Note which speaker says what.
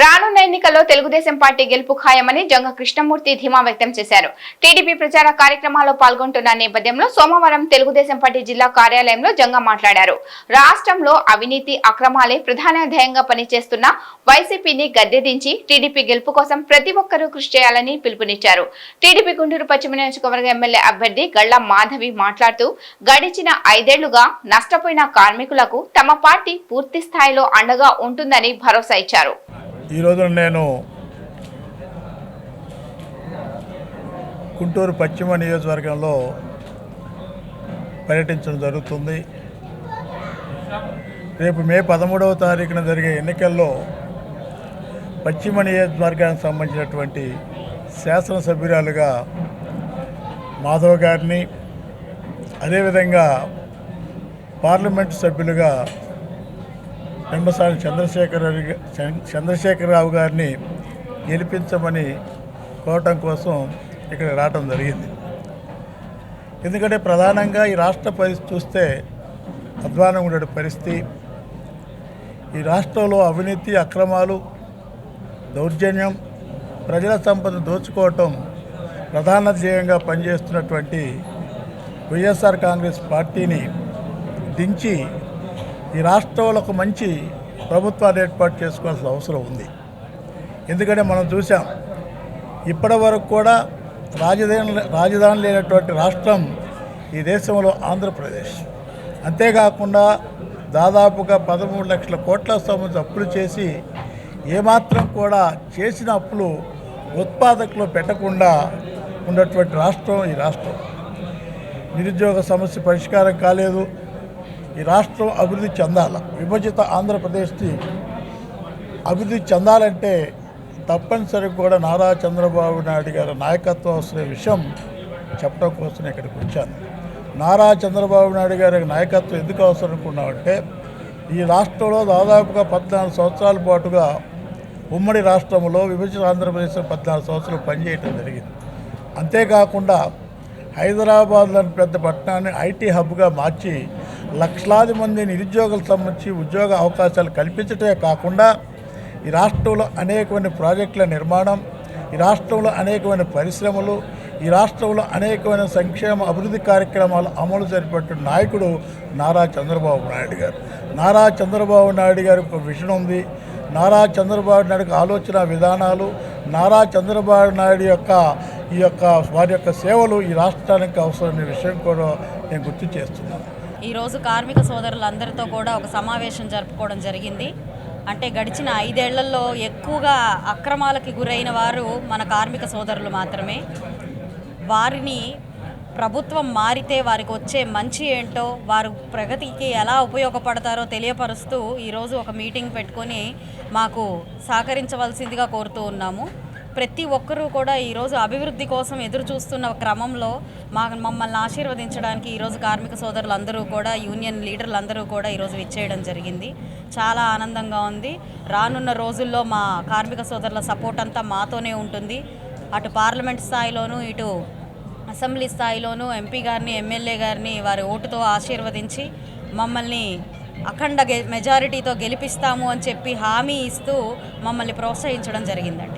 Speaker 1: రానున్న ఎన్నికల్లో తెలుగుదేశం పార్టీ గెలుపు ఖాయమని జంగ కృష్ణమూర్తి ధీమా వ్యక్తం చేశారు. టీడీపీ ప్రచార కార్యక్రమాల్లో పాల్గొంటున్న నేపథ్యంలో సోమవారం తెలుగుదేశం పార్టీ జిల్లా కార్యాలయంలో జంగ మాట్లాడారు. రాష్ట్రంలో అవినీతి అక్రమాలే ప్రధాన ధ్యేయంగా పనిచేస్తున్న వైసీపీని గద్దెదించి టీడీపీ గెలుపు కోసం ప్రతి ఒక్కరూ కృషి చేయాలని పిలుపునిచ్చారు. టీడీపీ గుంటూరు పశ్చిమ నియోజకవర్గ ఎమ్మెల్యే అభ్యర్థి గళ్ళ మాధవి మాట్లాడుతూ గడిచిన ఐదేళ్ళుగా నష్టపోయిన కార్మికులకు తమ పార్టీ పూర్తి స్థాయిలో అండగా ఉంటుందని భరోసా ఇచ్చారు.
Speaker 2: ఈరోజు నేను గుంటూరు పశ్చిమ నియోజకవర్గంలో పర్యటించడం జరుగుతుంది. రేపు మే పదమూడవ తారీఖున జరిగే ఎన్నికల్లో పశ్చిమ నియోజకవర్గానికి సంబంధించినటువంటి శాసనసభ్యురాలుగా మాధవ్ గారిని అదేవిధంగా పార్లమెంటు సభ్యులుగా నిమ్మసాని చంద్రశేఖర్ చంద్రశేఖరరావు గారిని గెలిపించమని కోరటం కోసం ఇక్కడ రావటం జరిగింది. ఎందుకంటే ప్రధానంగా ఈ రాష్ట్ర పరిస్థితి చూస్తే అధ్వానం ఉండే పరిస్థితి. ఈ రాష్ట్రంలో అవినీతి అక్రమాలు దౌర్జన్యం ప్రజల సంపద దోచుకోవటం ప్రధాన ధ్యేయంగా పనిచేస్తున్నటువంటి వైఎస్ఆర్ కాంగ్రెస్ పార్టీని దించి ఈ రాష్ట్రంలో ఒక మంచి ప్రభుత్వాన్ని ఏర్పాటు చేసుకోవాల్సిన అవసరం ఉంది. ఎందుకంటే మనం చూసాం ఇప్పటి వరకు కూడా రాజధాని రాజధాని లేనటువంటి రాష్ట్రం ఈ దేశంలో ఆంధ్రప్రదేశ్. అంతేకాకుండా దాదాపుగా పదమూడు లక్షల కోట్ల సంబంధించి అప్పులు చేసి ఏమాత్రం కూడా చేసిన అప్పులు ఉత్పాదకలో పెట్టకుండా ఉన్నటువంటి రాష్ట్రం ఈ రాష్ట్రం. నిరుద్యోగ సమస్య పరిష్కారం కాలేదు. ఈ రాష్ట్రం అభివృద్ధి చెందాల. విభజిత ఆంధ్రప్రదేశ్కి అభివృద్ధి చెందాలంటే తప్పనిసరిగా కూడా నారా చంద్రబాబు నాయుడు గారి నాయకత్వం అవసరం విషయం చెప్పడం కోసం ఇక్కడికి వచ్చాను. నారా చంద్రబాబు నాయుడు గారి నాయకత్వం ఎందుకు అవసరం అనుకున్నామంటే ఈ రాష్ట్రంలో దాదాపుగా పద్నాలుగు సంవత్సరాల పాటుగా ఉమ్మడి రాష్ట్రంలో విభజిత ఆంధ్రప్రదేశ్ పద్నాలుగు సంవత్సరాలు పనిచేయటం జరిగింది. అంతేకాకుండా హైదరాబాద్ లాంటి పెద్ద పట్టణాన్ని ఐటీ హబ్గా మార్చి లక్షలాది మంది నిరుద్యోగులకు సంబంధించి ఉద్యోగ అవకాశాలు కల్పించటమే కాకుండా ఈ రాష్ట్రంలో అనేకమైన ప్రాజెక్టుల నిర్మాణం ఈ రాష్ట్రంలో అనేకమైన పరిశ్రమలు ఈ రాష్ట్రంలో అనేకమైన సంక్షేమ అభివృద్ధి కార్యక్రమాలు అమలు జరిపేట నాయకుడు నారా చంద్రబాబు నాయుడు గారు. నారా చంద్రబాబు నాయుడు గారి ఒక విషయం ఉంది. నారా చంద్రబాబు నాయుడు ఆలోచన విధానాలు నారా చంద్రబాబు నాయుడు యొక్క ఈ యొక్క వారి యొక్క సేవలు ఈ రాష్ట్రానికి అవసరమైన విషయం కూడా నేను గుర్తు చేస్తున్నాను.
Speaker 3: ఈరోజు కార్మిక సోదరులందరితో కూడా ఒక సమావేశం జరుపుకోవడం జరిగింది. అంటే గడిచిన ఐదేళ్ళలో ఎక్కువగా అక్రమాలకి గురైన వారు మన కార్మిక సోదరులు మాత్రమే. వారిని ప్రభుత్వం మారితే వారికి వచ్చే మంచి ఏంటో వారు ప్రగతికి ఎలా ఉపయోగపడతారో తెలియపరుస్తూ ఈరోజు ఒక మీటింగ్ పెట్టుకొని మాకు సహకరించవలసిందిగా కోరుతూ ఉన్నాము. ప్రతి ఒక్కరూ కూడా ఈరోజు అభివృద్ధి కోసం ఎదురు చూస్తున్న క్రమంలో మా మమ్మల్ని ఆశీర్వదించడానికి ఈరోజు కార్మిక సోదరులు అందరూ కూడా యూనియన్ లీడర్లు అందరూ కూడా ఈరోజు విచ్చేయడం జరిగింది. చాలా ఆనందంగా ఉంది. రానున్న రోజుల్లో మా కార్మిక సోదరుల సపోర్ట్ అంతా మాతోనే ఉంటుంది. అటు పార్లమెంట్ స్థాయిలోనూ ఇటు అసెంబ్లీ స్థాయిలోనూ ఎంపీ గారిని ఎమ్మెల్యే గారిని వారి ఓటుతో ఆశీర్వదించి మమ్మల్ని అఖండ గె మెజారిటీతో గెలిపిస్తాము అని చెప్పి హామీ ఇస్తూ మమ్మల్ని ప్రోత్సహించడం జరిగిందండి.